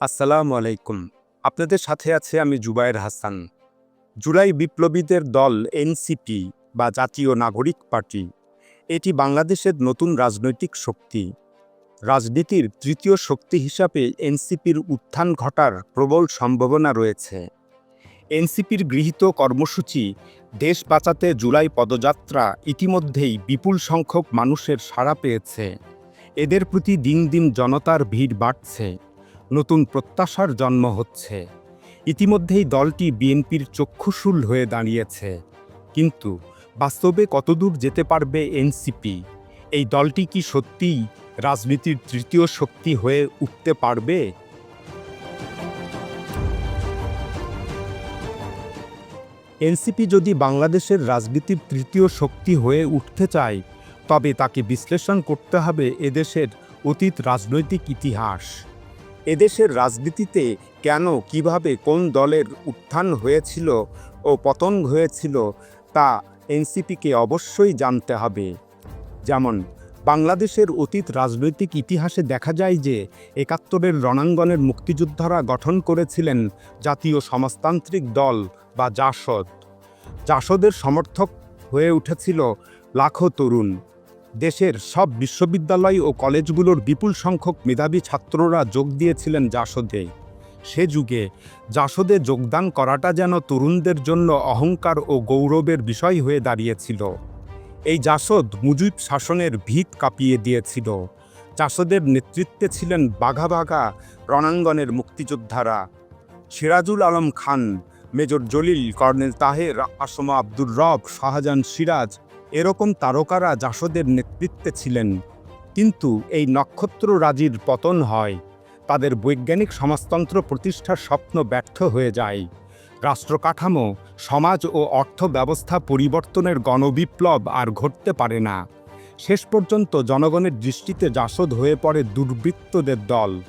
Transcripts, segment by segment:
আসসালামু আলাইকুম। আপনাদের সাথে আছে আমি জুবায়ের হাসান। জুলাই বিপ্লবীদের দল এনসিপি বা জাতীয় নাগরিক পার্টি। এটি বাংলাদেশের নতুন রাজনৈতিক শক্তি। রাজনীতির তৃতীয় শক্তি হিসাবে এনসিপির উত্থান ঘটার প্রবল সম্ভাবনা রয়েছে। এনসিপির গৃহীত কর্মসূচি দেশ বাঁচাতে জুলাই পদযাত্রা ইতিমধ্যেই বিপুল সংখ্যক মানুষের সাড়া পেয়েছে। এদের প্রতি দিন দিন জনতার ভিড় বাড়ছে, নতুন প্রত্যাশার জন্ম হচ্ছে। ইতিমধ্যেই দলটি বিএনপির চক্ষুশূল হয়ে দাঁড়িয়েছে। কিন্তু বাস্তবে কতদূর যেতে পারবে এনসিপি? এই দলটি কি সত্যিই রাজনীতির তৃতীয় শক্তি হয়ে উঠতে পারবে? এনসিপি যদি বাংলাদেশের রাজনীতির তৃতীয় শক্তি হয়ে উঠতে চায় তবে তাকে বিশ্লেষণ করতে হবে এদেশের অতীত রাজনৈতিক ইতিহাস। এদেশের রাজনীতিতে কেন, কীভাবে, কোন দলের উত্থান হয়েছিল ও পতন হয়েছিল তা এনসিপিকে অবশ্যই জানতে হবে। যেমন, বাংলাদেশের অতীত রাজনৈতিক ইতিহাসে দেখা যায় যে, একাত্তরের রণাঙ্গনের মুক্তিযোদ্ধারা গঠন করেছিলেন জাতীয় সমাজতান্ত্রিক দল বা জাসদ। জাসদের সমর্থক হয়ে উঠেছিল লাখো তরুণ। দেশের সব বিশ্ববিদ্যালয় ও কলেজগুলোর বিপুল সংখ্যক মেধাবী ছাত্ররা যোগ দিয়েছিলেন জাসদে। সে যুগে জাসদে যোগদান করাটা যেন তরুণদের জন্য অহংকার ও গৌরবের বিষয় হয়ে দাঁড়িয়েছিল। এই জাসদ মুজিব শাসনের ভিত কাঁপিয়ে দিয়েছিল। জাসদের নেতৃত্বে ছিলেন বাঘা বাঘা রণাঙ্গনের মুক্তিযোদ্ধারা। সিরাজুল আলম খান, মেজর জলিল কর্নেল তাহের, আসমা আব্দুর রব, শাহজাহান সিরাজ এরকম তারকারা জাসদের নেতৃত্বে ছিলেন। কিন্তু এই নক্ষত্র রাজির পতন হয়। তাদের বৈজ্ঞানিক সমাজতন্ত্র প্রতিষ্ঠার স্বপ্ন ব্যর্থ হয়ে যায়। রাষ্ট্রকাঠামো, সমাজ ও অর্থ ব্যবস্থা পরিবর্তনের গণবিপ্লব আর ঘটতে পারে না। শেষ পর্যন্ত জনগণের দৃষ্টিতে জাসদ হয়ে পড়ে দুর্বৃত্তদের দল।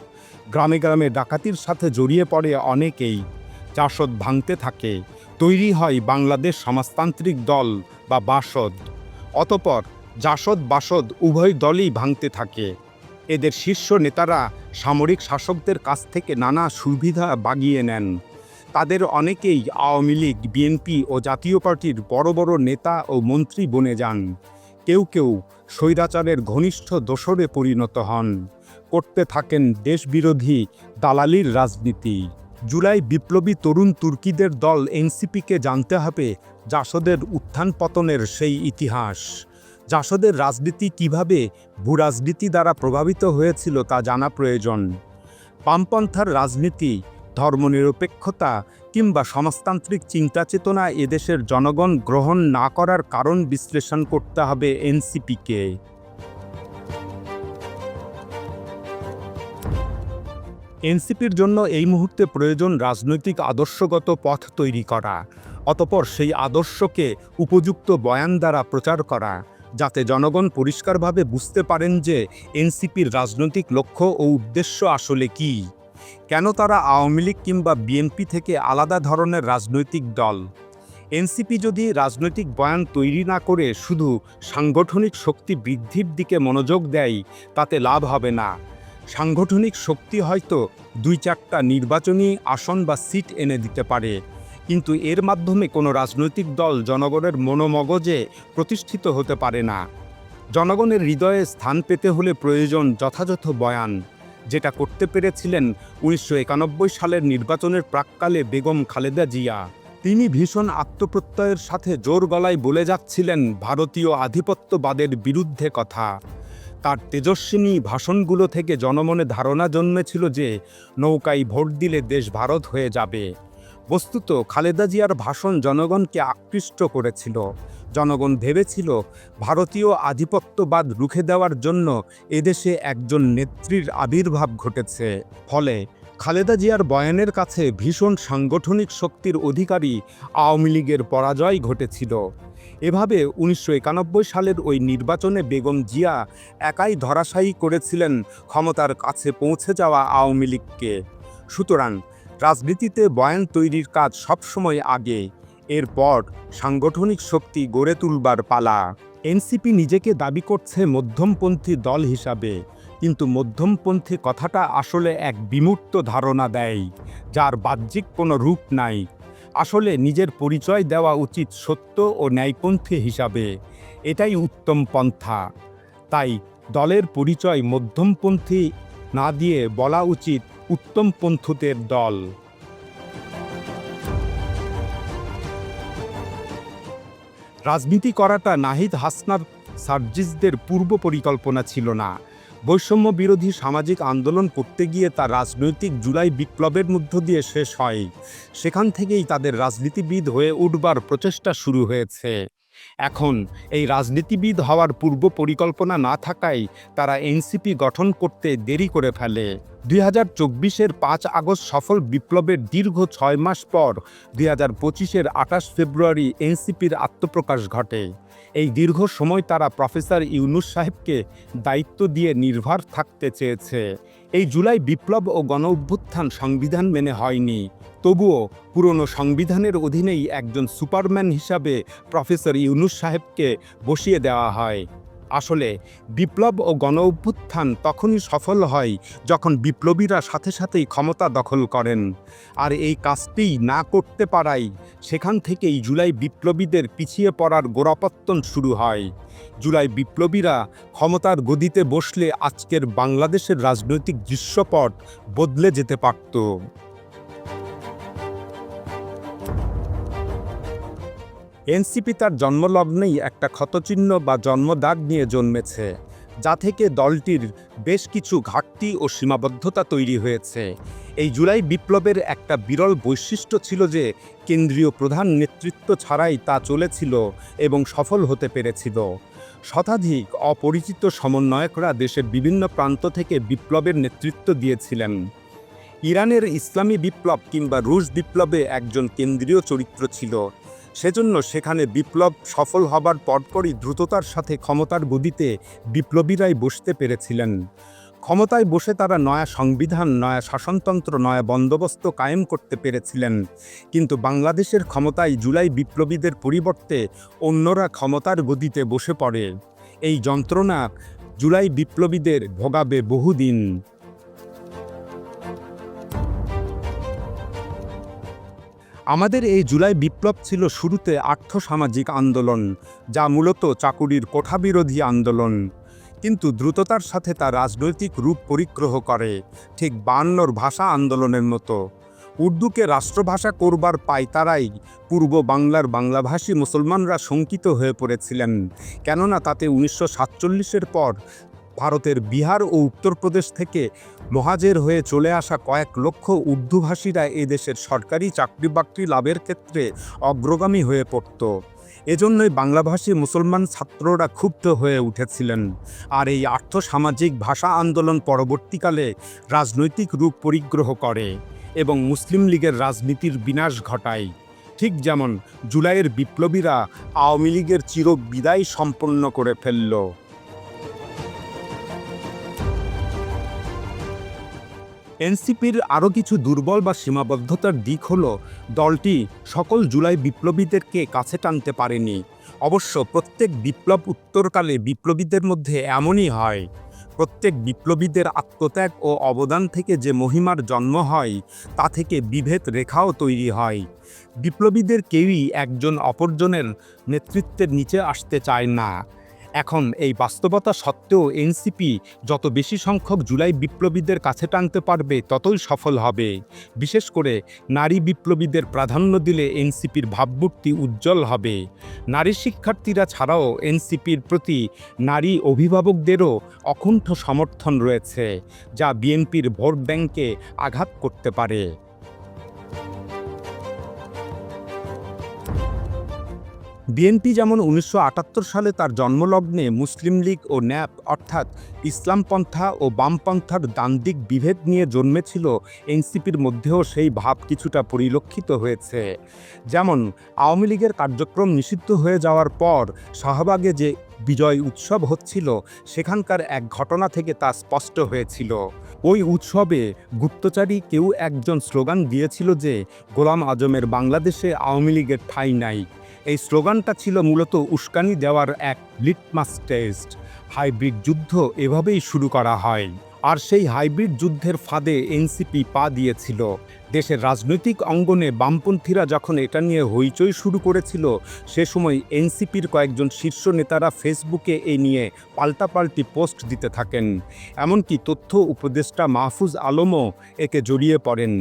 গ্রামে গ্রামে ডাকাতির সাথে জড়িয়ে পড়ে অনেকেই। জাসদ ভাঙতে থাকে। তৈরি হয় বাংলাদেশ সমাজতান্ত্রিক দল বা বাসদ। অতপর জাসদ বাসদ উভয় দলই ভাঙতে থাকে। এদের শীর্ষ নেতারা সামরিক শাসকদের কাছ থেকে নানা সুবিধা বাগিয়ে নেন। তাদের অনেকেই আওয়ামী লীগ, বিএনপি ও জাতীয় পার্টির বড় বড় নেতা ও মন্ত্রী বনে যান। কেউ কেউ স্বৈরাচারের ঘনিষ্ঠ দোসরে পরিণত হন। করতে থাকেন দেশবিরোধী দালালির রাজনীতি। জুলাই বিপ্লবী তরুণ তুর্কিদের দল এনসিপিকে জানতে হবে জাসদের উত্থান পতনের সেই ইতিহাস। জাসদের রাজনীতি কীভাবে ভূরাজনীতি দ্বারা প্রভাবিত হয়েছিল তা জানা প্রয়োজন। বামপন্থার রাজনীতি, ধর্মনিরপেক্ষতা কিংবা সমাজতান্ত্রিক চিন্তাচেতনা এদেশের জনগণ গ্রহণ না করার কারণ বিশ্লেষণ করতে হবে এনসিপিকে। এনসিপির জন্য এই মুহূর্তে প্রয়োজন রাজনৈতিক আদর্শগত পথ তৈরি করা, অতপর সেই আদর্শকে উপযুক্ত বয়ান দ্বারা প্রচার করা, যাতে জনগণ পরিষ্কারভাবে বুঝতে পারেন যে এনসিপির রাজনৈতিক লক্ষ্য ও উদ্দেশ্য আসলে কী। কেন তারা আওয়ামী লীগ কিংবা বিএনপি থেকে আলাদা ধরনের রাজনৈতিক দল? এনসিপি যদি রাজনৈতিক বয়ান তৈরি না করে শুধু সাংগঠনিক শক্তি বৃদ্ধির দিকে মনোযোগ দেয়, তাতে লাভ হবে না। সাংগঠনিক শক্তি হয়তো দুই চারটা নির্বাচনী আসন বা সিট এনে দিতে পারে। কিন্তু এর মাধ্যমে কোনো রাজনৈতিক দল জনগণের মনোমগজে প্রতিষ্ঠিত হতে পারে না। জনগণের হৃদয়ে স্থান পেতে হলে প্রয়োজন যথাযথ বয়ান। যেটা করতে পেরেছিলেন উনিশশো একানব্বই সালের নির্বাচনের প্রাককালে বেগম খালেদা জিয়া। তিনি ভীষণ আত্মপ্রত্যয়ের সাথে জোর গলায় বলে যাচ্ছিলেন ভারতীয় আধিপত্যবাদের বিরুদ্ধে কথা। তার তেজস্বিনী ভাষণগুলো থেকে জনমনে ধারণা জন্মেছিল যে নৌকায় ভোট দিলে দেশ ভারত হয়ে যাবে। বস্তুত খালেদা জিয়ার ভাষণ জনগণকে আকৃষ্ট করেছিল। জনগণ ভেবেছিল ভারতীয় আধিপত্যবাদ রুখে দেওয়ার জন্য এদেশে একজন নেত্রীর আবির্ভাব ঘটেছে। ফলে খালেদা জিয়ার বয়ানের কাছে ভীষণ সাংগঠনিক শক্তির অধিকারী আওয়ামী লীগের পরাজয় ঘটেছিল। এভাবে উনিশশো একানব্বই সালের ওই নির্বাচনে বেগম জিয়া একাই ধরাশায়ী করেছিলেন ক্ষমতার কাছে পৌঁছে যাওয়া আওয়ামী লীগকে। সুতরাং রাজনীতিতে বয়ান তৈরির কাজ সবসময় আগে, এরপর সাংগঠনিক শক্তি গড়ে তুলবার পালা। এনসিপি নিজেকে দাবি করছে মধ্যমপন্থী দল হিসাবে, কিন্তু মধ্যমপন্থী কথাটা আসলে এক বিমূর্ত ধারণা দেয়, যার বাহ্যিক কোনো রূপ নাই। আসলে নিজের পরিচয় দেওয়া উচিত সত্য ও ন্যায়পন্থী হিসাবে। এটাই উত্তম পন্থা। তাই দলের পরিচয় মধ্যমপন্থী না দিয়ে বলা উচিত উত্তমপন্থীদের দল। রাজনীতি করাটা নাহিদ হাসনার সার্জিসদের পূর্ব পরিকল্পনা ছিল না। বৈষম্য বিরোধী সামাজিক আন্দোলন করতে গিয়ে তা রাজনৈতিক জুলাই বিপ্লবের মধ্য দিয়ে শেষ হয়। সেখান থেকেই তাদের রাজনীতিবিদ হয়ে উঠবার প্রচেষ্টা শুরু হয়েছে। এখন এই রাজনীতিবিদ হওয়ার পূর্ব পরিকল্পনা না থাকায় তারা এনসিপি গঠন করতে দেরি করে ফেলে। দুই হাজার চব্বিশের পাঁচ আগস্ট সফল বিপ্লবের দীর্ঘ ছয় মাস পর দুই হাজার পঁচিশের আঠাশ ফেব্রুয়ারি এনসিপির আত্মপ্রকাশ ঘটে। এই দীর্ঘ সময় তারা প্রফেসর ইউনুস সাহেবকে দায়িত্ব দিয়ে নির্ভর থাকতে চেয়েছে। এই জুলাই বিপ্লব ও গণ অভ্যুত্থান সংবিধান মেনে হয়নি। তবুও পুরনো সংবিধানের অধীনেই একজন সুপারম্যান হিসাবে প্রফেসর ইউনুস সাহেবকে বসিয়ে দেওয়া হয়। আসলে বিপ্লব ও গণ অভ্যুত্থান তখনই সফল হয় যখন বিপ্লবীরা সাথে সাথেই ক্ষমতা দখল করেন। আর এই কাজটি না করতে পারাই সেখান থেকেই জুলাই বিপ্লবীদের পিছিয়ে পড়ার গোড়াপত্তন শুরু হয়। জুলাই বিপ্লবীরা ক্ষমতার গদিতে বসলে আজকের বাংলাদেশের রাজনৈতিক দৃশ্যপট বদলে যেতে পারত। এনসিপি তার জন্মলগ্নেই একটা ক্ষতচিহ্ন বা জন্মদাগ নিয়ে জন্মেছে, যা থেকে দলটির বেশ কিছু ঘাটতি ও সীমাবদ্ধতা তৈরি হয়েছে। এই জুলাই বিপ্লবের একটা বিরল বৈশিষ্ট্য ছিল যে, কেন্দ্রীয় প্রধান নেতৃত্ব ছাড়াই তা চলেছিল এবং সফল হতে পেরেছিল। শতাধিক অপরিচিত সমন্বয়করা দেশের বিভিন্ন প্রান্ত থেকে বিপ্লবের নেতৃত্ব দিয়েছিলেন। ইরানের ইসলামী বিপ্লব কিংবা রুশ বিপ্লবে একজন কেন্দ্রীয় চরিত্র ছিল সেজন্য সেখানে বিপ্লব সফল হবার পরপরই দ্রুততার সাথে ক্ষমতার গদিতে বিপ্লবীরাই বসতে পেরেছিলেন। ক্ষমতায় বসে তারা নয়া সংবিধান, নয়া শাসনতন্ত্র, নয়া বন্দোবস্ত কায়েম করতে পেরেছিলেন। কিন্তু বাংলাদেশের ক্ষমতায় জুলাই বিপ্লবীদের পরিবর্তে অন্যরা ক্ষমতার গদিতে বসে পড়ে। এই যন্ত্রণা জুলাই বিপ্লবীদের ভোগাবে বহুদিন। আমাদের এই জুলাই বিপ্লব ছিল শুরুতে আর্থসামাজিক আন্দোলন, যা মূলত চাকুরির কোঠাবিরোধী আন্দোলন। কিন্তু দ্রুততার সাথে তা রাজনৈতিক রূপ পরিগ্রহ করে, ঠিক বান্নর ভাষা আন্দোলনের মতো। উর্দুকে রাষ্ট্রভাষা করবার পায়তারাই পূর্ব বাংলার বাংলাভাষী মুসলমানরা শঙ্কিত হয়ে পড়েছিলেন, কেননা তাতে উনিশশো সাতচল্লিশের পর ভারতের বিহার ও উত্তরপ্রদেশ থেকে মহাজের হয়ে চলে আসা কয়েক লক্ষ উর্দুভাষীরা এদেশের সরকারি চাকরি বাকরি লাভের ক্ষেত্রে অগ্রগামী হয়ে পড়ত। এজন্যই বাংলাভাষী মুসলমান ছাত্ররা ক্ষুব্ধ হয়ে উঠেছিলেন। আর এই আর্থসামাজিক ভাষা আন্দোলন পরবর্তীকালে রাজনৈতিক রূপ পরিগ্রহ করে এবং মুসলিম লীগের রাজনীতির বিনাশ ঘটায়। ঠিক যেমন জুলাইয়ের বিপ্লবীরা আওয়ামী লীগের চির বিদায় সম্পন্ন করে ফেলল। এনসিপির আরও কিছু দুর্বল বা সীমাবদ্ধতার দিক হল, দলটি সকল জুলাই বিপ্লবীদেরকে কাছে টানতে পারেনি। অবশ্য প্রত্যেক বিপ্লব উত্তরকালে বিপ্লবীদের মধ্যে এমনই হয়। প্রত্যেক বিপ্লবীদের আত্মত্যাগ ও অবদান থেকে যে মহিমার জন্ম হয়, তা থেকে বিভেদ রেখাও তৈরি হয়। বিপ্লবীদের কেউই একজন অপরজনের নেতৃত্বের নিচে আসতে চায় না। এখন এই বাস্তবতা সত্ত্বেও এনসিপি যত বেশি সংখ্যক জুলাই বিপ্লবীদের কাছে টানতে পারবে, ততই সফল হবে। বিশেষ করে নারী বিপ্লবীদের প্রাধান্য দিলে এনসিপির ভাবমূর্তি উজ্জ্বল হবে। নারী শিক্ষার্থীরা ছাড়াও এনসিপির প্রতি নারী অভিভাবকদেরও অকুণ্ঠ সমর্থন রয়েছে, যা বিএনপির ভোট ব্যাংকে আঘাত করতে পারে। বিএনপি যেমন উনিশশো আটাত্তর সালে তার জন্মলগ্নে মুসলিম লীগ ও ন্যাপ, অর্থাৎ ইসলামপন্থা ও বামপন্থার দান্দিক বিভেদ নিয়ে জন্মেছিল এনসিপির মধ্যেও সেই ভাব কিছুটা পরিলক্ষিত হয়েছে। যেমন, আওয়ামী লীগের কার্যক্রম নিষিদ্ধ হয়ে যাওয়ার পর শাহবাগে যে বিজয় উৎসব হচ্ছিল, সেখানকার এক ঘটনা থেকে তা স্পষ্ট হয়েছিল। ওই উৎসবে গুপ্তচারী কেউ একজন স্লোগান দিয়েছিল যে, গোলাম আজমের বাংলাদেশে আওয়ামী লীগের ঠাঁই নাই। এই স্লোগানটা ছিল মূলত উস্কানি দেওয়ার এক লিটমাস টেস্ট। হাইব্রিড যুদ্ধ এভাবেই শুরু করা হয়। আর সেই হাইব্রিড যুদ্ধের ফাঁদে এনসিপি পা দিয়েছিল। দেশের রাজনৈতিক অঙ্গনে বামপন্থীরা যখন এটা নিয়ে হইচই শুরু করেছিল, সে সময় এনসিপির কয়েকজন শীর্ষ নেতারা ফেসবুকে এ নিয়ে পাল্টাপাল্টি পোস্ট দিতে থাকেন। এমনকি তথ্য উপদেষ্টা মাহফুজ আলমও একে জড়িয়ে পড়েন।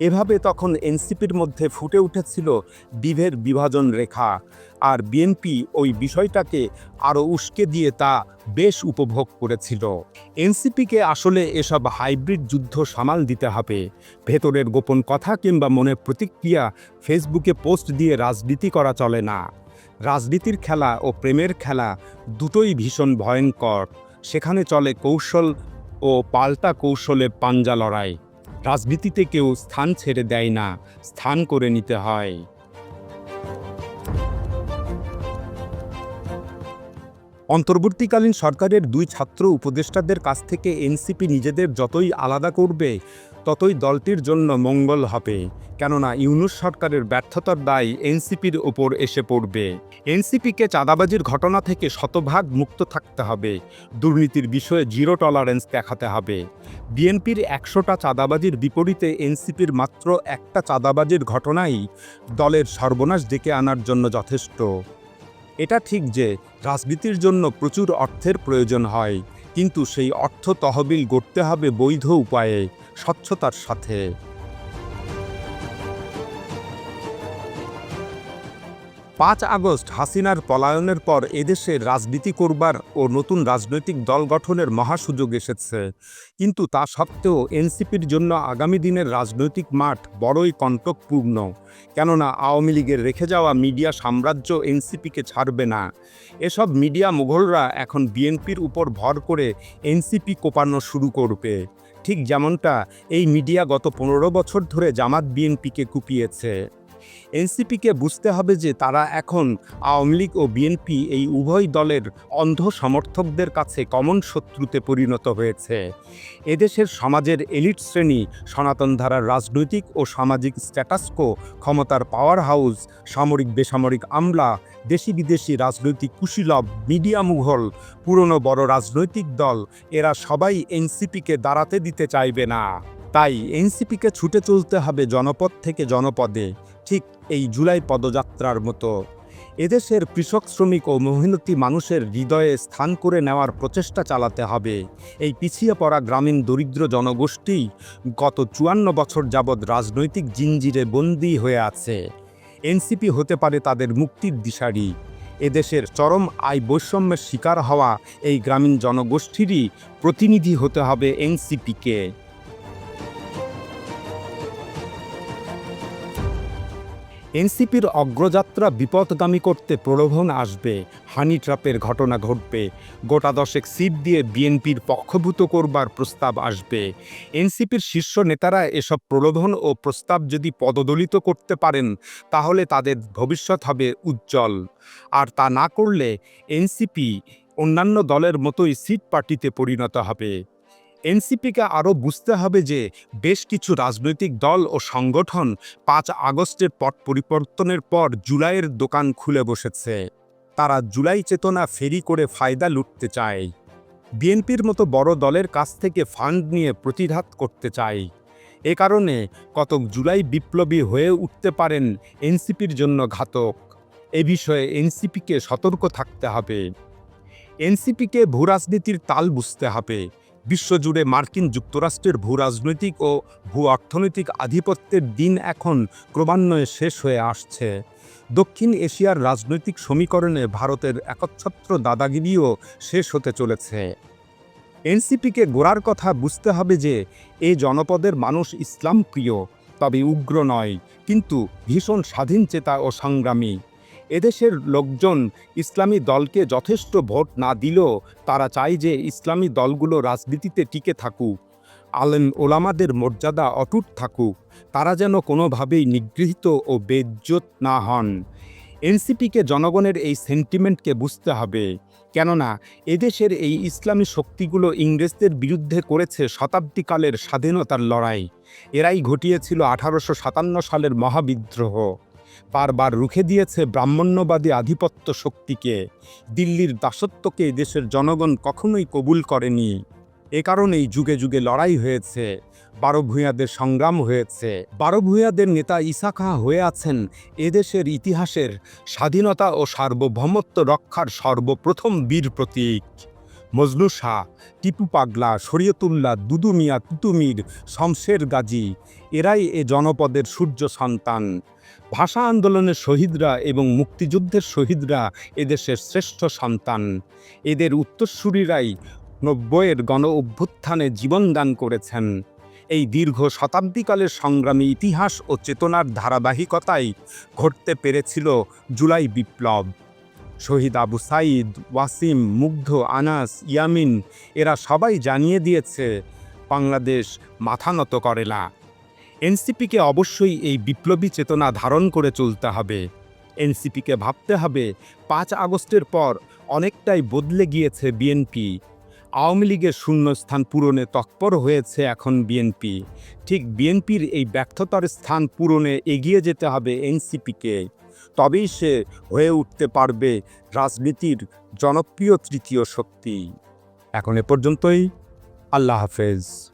এভাবে তখন এনসিপির মধ্যে ফুটে উঠেছিল বিভের বিভাজন রেখা। আর বিএনপি ওই বিষয়টাকে আরও উস্কে দিয়ে তা বেশ উপভোগ করেছিল। এনসিপিকে আসলে এসব হাইব্রিড যুদ্ধ সামাল দিতে হবে। ভেতরের গোপন কথা কিংবা মনের প্রতিক্রিয়া ফেসবুকে পোস্ট দিয়ে রাজনীতি করা চলে না। রাজনীতির খেলা ও প্রেমের খেলা দুটোই ভীষণ ভয়ঙ্কর। সেখানে চলে কৌশল ও পাল্টা কৌশলে পাঞ্জা লড়াই। রাজনীতিতে কেউ স্থান ছেড়ে দেয় না, স্থান করে নিতে হয়। অন্তর্বর্তীকালীন সরকারের দুই ছাত্র উপদেষ্টাদের কাছ থেকে এনসিপি নিজেদের যতই আলাদা করবে ততই দলটির জন্য মঙ্গল হবে, কেননা ইউনুস সরকারের ব্যর্থতার দায় এনসিপির ওপর এসে পড়বে। এনসিপিকে চাঁদাবাজির ঘটনা থেকে শতভাগ মুক্ত থাকতে হবে, দুর্নীতির বিষয়ে জিরো টলারেন্স দেখাতে হবে। বিএনপির একশোটা চাঁদাবাজির বিপরীতে এনসিপির মাত্র একটা চাঁদাবাজির ঘটনাই দলের সর্বনাশ ডেকে আনার জন্য যথেষ্ট। এটা ঠিক যে রাজনীতির জন্য প্রচুর অর্থের প্রয়োজন হয়, কিন্তু সেই অর্থ তহবিল গড়তে হবে বৈধ উপায়ে। স্বচ্ছতার সাথে। পাঁচ আগস্ট হাসিনার পলায়নের পর এদেশে রাজনীতি করবার ও নতুন রাজনৈতিক দল গঠনের মহাসুযোগ এসেছে। কিন্তু তা সত্ত্বেও এনসিপির জন্য আগামী দিনের রাজনৈতিক মাঠ বড়ই কণ্টকপূর্ণ। কেননা আওয়ামী লীগের রেখে যাওয়া মিডিয়া সাম্রাজ্য এনসিপিকে ছাড়বে না। এসব মিডিয়া মুঘলরা এখন বিএনপির উপর ভর করে এনসিপি কোপানো শুরু করবে। ঠিক যেমনটা এই মিডিয়া গত পনেরো বছর ধরে জামাত বিএনপিকে কুপিয়েছে। এনসিপিকে বুঝতে হবে যে তারা এখন আওয়ামী লীগ ও বিএনপি এই উভয় দলের অন্ধ সমর্থকদের কাছে কমন শত্রুতে পরিণত হয়েছে। এদেশের সমাজের এলিট শ্রেণি, সনাতন ধারার রাজনৈতিক ও সামাজিক স্ট্যাটাসকো ক্ষমতার পাওয়ার হাউস সামরিক বেসামরিক আমলা, দেশি বিদেশি রাজনৈতিক কুশীলভ মিডিয়া মুঘল, পুরনো বড় রাজনৈতিক দল, এরা সবাই এনসিপিকে দাঁড়াতে দিতে চাইবে না। তাই এনসিপিকে ছুটে চলতে হবে জনপদ থেকে জনপদে। ঠিক এই জুলাই পদযাত্রার মতো। এদেশের কৃষক, শ্রমিক ও মেহনতি মানুষের হৃদয়ে স্থান করে নেওয়ার প্রচেষ্টা চালাতে হবে। এই পিছিয়ে পড়া গ্রামীণ দরিদ্র জনগোষ্ঠী গত চুয়ান্ন বছর যাবৎ রাজনৈতিক জিঞ্জিরে বন্দী হয়ে আছে। এনসিপি হতে পারে তাদের মুক্তির দিশারি। এদেশের চরম আয় বৈষম্যের শিকার হওয়া এই গ্রামীণ জনগোষ্ঠীরই প্রতিনিধি হতে হবে এনসিপিকে। এনসিপির অগ্রযাত্রা বিপদগামী করতে প্রলোভন আসবে। হানি ট্রাপের ঘটনা ঘটবে। গোটা দশেক সিট দিয়ে বিএনপির পক্ষভূত করবার প্রস্তাব আসবে। এনসিপির শীর্ষ নেতারা এসব প্রলোভন ও প্রস্তাব যদি পদদলিত করতে পারেন, তাহলে তাদের ভবিষ্যৎ হবে উজ্জ্বল। আর তা না করলে এনসিপি অন্যান্য দলের মতোই সিট পার্টিতে পরিণত হবে। এনসিপিকে আরও বুঝতে হবে যে বেশ কিছু রাজনৈতিক দল ও সংগঠন পাঁচ আগস্টের পট পরিবর্তনের পর জুলাইয়ের দোকান খুলে বসেছে। তারা জুলাই চেতনা ফেরি করে ফায়দা লুটতে চায়। বিএনপির মতো বড় দলের কাছ থেকে ফান্ড নিয়ে প্রতিঘাত করতে চায়। এ কারণে কতক জুলাই বিপ্লবী হয়ে উঠতে পারেন এনসিপির জন্য ঘাতক। এ বিষয়ে এনসিপিকে সতর্ক থাকতে হবে। এনসিপিকে ভূরাজনীতির তাল বুঝতে হবে। বিশ্বজুড়ে মার্কিন যুক্তরাষ্ট্রের ভূ রাজনৈতিক ও ভূ অর্থনৈতিক আধিপত্যের দিন এখন ক্রমান্বয়ে শেষ হয়ে আসছে। দক্ষিণ এশিয়ার রাজনৈতিক সমীকরণে ভারতের একচ্ছত্র দাদাগিরিও শেষ হতে চলেছে। এনসিপিকে গোড়ার কথা বুঝতে হবে যে, এ জনপদের মানুষ ইসলাম প্রিয় তবে উগ্র নয়, কিন্তু ভীষণ স্বাধীন চেতা ও সংগ্রামী। এদেশের লোকজন ইসলামী দলকে যথেষ্ট ভোট না দিলেও তারা চায় যে ইসলামী দলগুলো রাজনীতিতে টিকে থাকুক। আলেম ওলামাদের মর্যাদা অটুট থাকুক। তারা যেন কোনোভাবেই নিগৃহীত ও বেজ্জত না হন। এনসিপিকে জনগণের এই সেন্টিমেন্টকে বুঝতে হবে। কেননা, এদেশের এই ইসলামী শক্তিগুলো ইংরেজদের বিরুদ্ধে করেছে শতাব্দীকালের স্বাধীনতার লড়াই। এরাই ঘটিয়েছিল আঠারোশো সাতান্ন সালের মহাবিদ্রোহ। বারবার রুখে দিয়েছে ব্রাহ্মণ্যবাদী আধিপত্য শক্তিকে। দিল্লির দাসত্বকে দেশের জনগণ কখনোই কবুল করেনি। এ কারণেই যুগে যুগে লড়াই হয়েছে, বারো ভূঁইয়াদের সংগ্রাম হয়েছে। বারো ভূঁইয়াদের নেতা ইসা খাঁ হয়ে আছেন এদেশের ইতিহাসের স্বাধীনতা ও সার্বভৌমত্ব রক্ষার সর্বপ্রথম বীর প্রতীক। মজনু শাহ, টিপু পাগলা, শরীয়তুল্লাহ, দুদু মিয়া তুতুমির শমশের গাজী, এরাই এ জনপদের সূর্য সন্তান। ভাষা আন্দোলনের শহীদরা এবং মুক্তিযুদ্ধের শহীদরা এদেশের শ্রেষ্ঠ সন্তান। এদের উত্তরসূরিরাই নব্বইয়ের গণ অভ্যুত্থানে জীবনদান করেছেন। এই দীর্ঘ শতাব্দীকালের সংগ্রামী ইতিহাস ও চেতনার ধারাবাহিকতায় ঘটতে পেরেছিল জুলাই বিপ্লব। শহীদ আবু সাইদ, ওয়াসিম, মুগ্ধ, আনাস, ইয়ামিন, এরা সবাই জানিয়ে দিয়েছে, বাংলাদেশ মাথা নত করে না। এনসিপিকে অবশ্যই এই বিপ্লবী চেতনা ধারণ করে চলতে হবে। এনসিপিকে ভাবতে হবে, পাঁচ আগস্টের পর অনেকটাই বদলে গিয়েছে বিএনপি। আওয়ামী লীগের শূন্যস্থান পূরণে তৎপর হয়েছে এখন বিএনপি। ঠিক বিএনপির এই ব্যর্থতার স্থান পূরণে এগিয়ে যেতে হবে এনসিপিকে। তবেই সে হয়ে উঠতে পারবে রাজনীতির জনপ্রিয় তৃতীয় শক্তি। এখন এ পর্যন্তই। আল্লাহ হাফেজ।